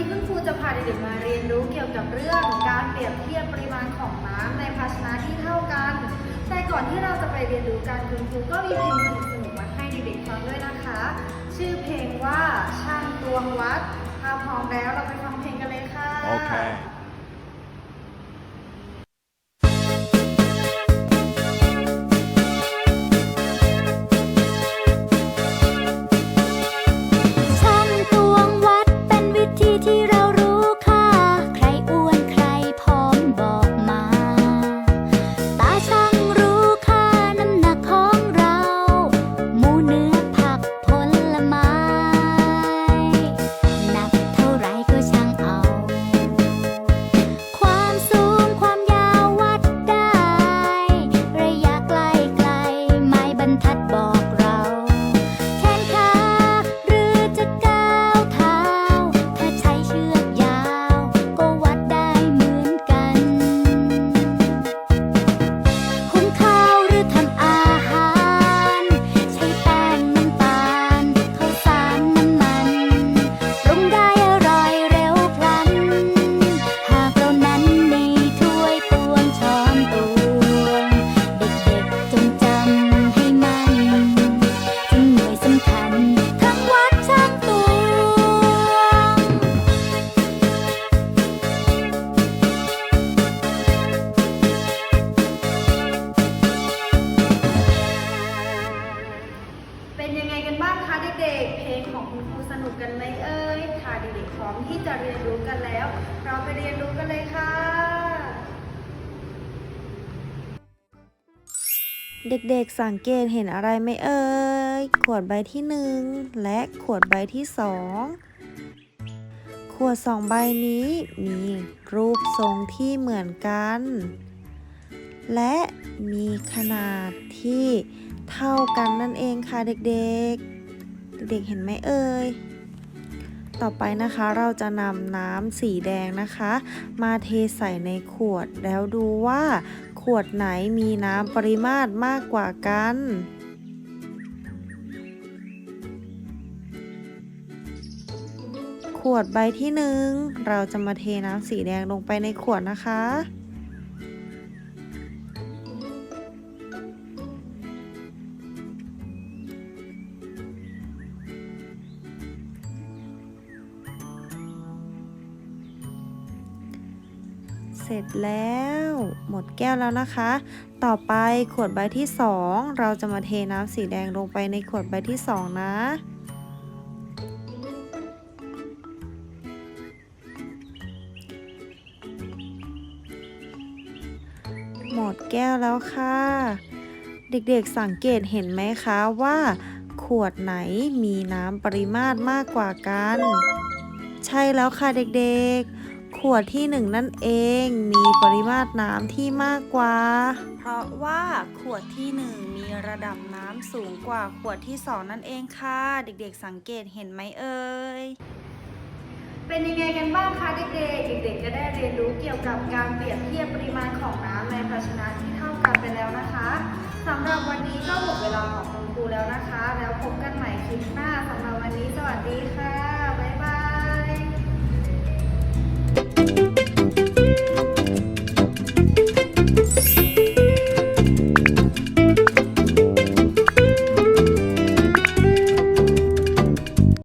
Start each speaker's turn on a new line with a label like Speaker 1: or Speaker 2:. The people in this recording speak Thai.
Speaker 1: นี้คุณครูจะพาเด็กๆมาเรียนรู้เกี่ยวกับเรื่องการเปรียบเทียบปริมาณของน้ำในภาชนะที่เท่ากัน แต่ก่อนที่เราจะไปเรียนรู้กันคุณครูก็มีเพลงสนุกๆมาให้เด็กๆฟังด้วยนะคะ ชื่อเพลงว่าช่างตวงวัดถ้าพร้อมแล้วเราไปฟังเพลงกันเลยค่ะ
Speaker 2: Okay.
Speaker 3: นุกกันไหมเอ่ยค่ะ
Speaker 1: เด็กๆพร้อมที่จะเรียนรู้กันแล้ว เราไปเรียนรู้กันเลยค่ะ
Speaker 4: เด็กๆสังเกตเห็นอะไรไหมเอ่ย ขวดใบที่หนึ่งและขวดใบที่สองขวดสองใบนี้มีรูปทรงที่เหมือนกัน และมีขนาดที่เท่ากันนั่นเองค่ะเด็กๆ เด็กๆเห็นไหมเอ่ย ต่อไปนะคะเราจะนำน้ำสีแดงนะคะ มาเทใส่ในขวด แล้วดูว่าขวดไหนมีน้ำปริมาตรมากกว่ากันขวดใบที่หนึ่งเราจะมาเทน้ำสีแดงลงไปในขวดนะคะ ร็จแล้ว หมดแก้วแล้วนะคะ ต่อไปขวดใบที่ 2 เราจะมาเทน้ำสีแดงลงไปในขวดใบที่ 2 นะหมดแก้วแล้วค่ะ เด็กๆสังเกตเห็นไหมคะว่า ขวดไหนมีน้ำปริมาตรมากกว่ากัน ใช่แล้วค่ะเด็กๆ ขวดที่หนึ่งนั่นเองมีปริมาตรน้ำที่มากกว่า เพราะว่าขวดที่หนึ่งมีระดับน้ำสูงกว่าขวดที่สองนั่นเองค่ะ เด็กๆสังเกตเห็นไหมเอ่ย
Speaker 1: เป็นยังไงกันบ้างคะเด็กๆ เด็กๆ จะได้เรียนรู้เกี่ยวกับการเปรียบเทียบปริมาณของน้ำในภาชนะที่เท่ากันไปแล้วนะคะสำหรับวันนี้ก็หมดเวลาของคุณครูแล้วนะคะ แล้วพบกันใหม่คลิปหน้าสำหรับวันนี้สวัสดีค่ะ